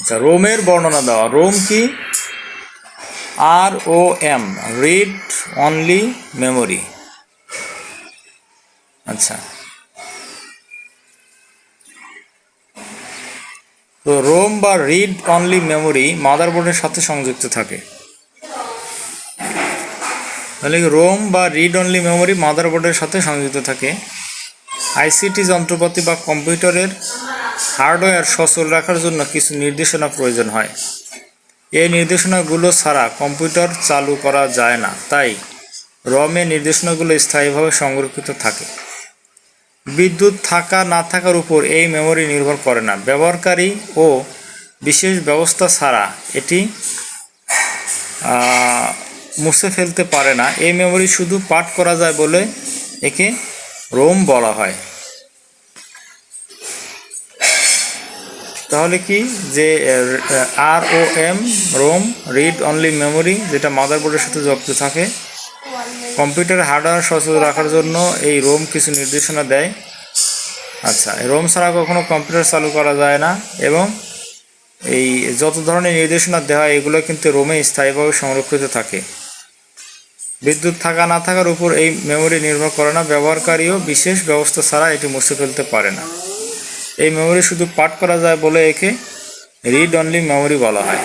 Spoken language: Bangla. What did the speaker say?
আচ্ছা রোমের বর্ণনা দেওয়া রোম কি? R O M read only memory আচ্ছা। তো রোম বা রিড অনলি মেমোরি মাদারবোর্ডের সাথে সংযুক্ত থাকে। তাহলে রোম বা রিড অনলি মেমোরি মাদারবোর্ডের সাথে সংযুক্ত থাকে? আইসিটি যন্ত্রপাতি বা কম্পিউটারের হার্ডওয়্যার সচল রাখার জন্য কিছু নির্দেশনা প্রয়োজন হয়। এই নির্দেশনাগুলো ছাড়া কম্পিউটার চালু করা যায় না, তাই রমে নির্দেশনাগুলো স্থায়ীভাবে সংরক্ষিত থাকে। বিদ্যুৎ থাকা না থাকার উপর এই মেমোরি নির্ভর করে না। ব্যবহারকারী ও বিশেষ ব্যবস্থা ছাড়া এটি মুছে ফেলতে পারে না। এই মেমোরি শুধু পাঠ করা যায় বলে একে রোম বলা হয়। তাহলে কি যে R O, M, ROM, read only memory, যেটা মাদারবোর্ডের সাথে যুক্ত থাকে। কম্পিউটার হার্ডওয়্যার সচল রাখার জন্য এই রোম কিছু নির্দেশনা দেয়। আচ্ছা রোম ছাড়া কখনো কম্পিউটার চালু করা যায় না এবং এই যত ধরনের নির্দেশনা দেওয়া হয়, এগুলো কিন্তু রোমে স্থায়ীভাবে সংরক্ষিত থাকে। বিদ্যুৎ থাকা, না থাকার উপর এই মেমোরি নির্ভর করে না। ব্যবহারকারীও বিশেষ ব্যবস্থা ছাড়া এটি মুছে ফেলতে পারে না। এই মেমোরি শুধু পাঠ করা যায় বলে একে রিড অনলি মেমোরি বলা হয়।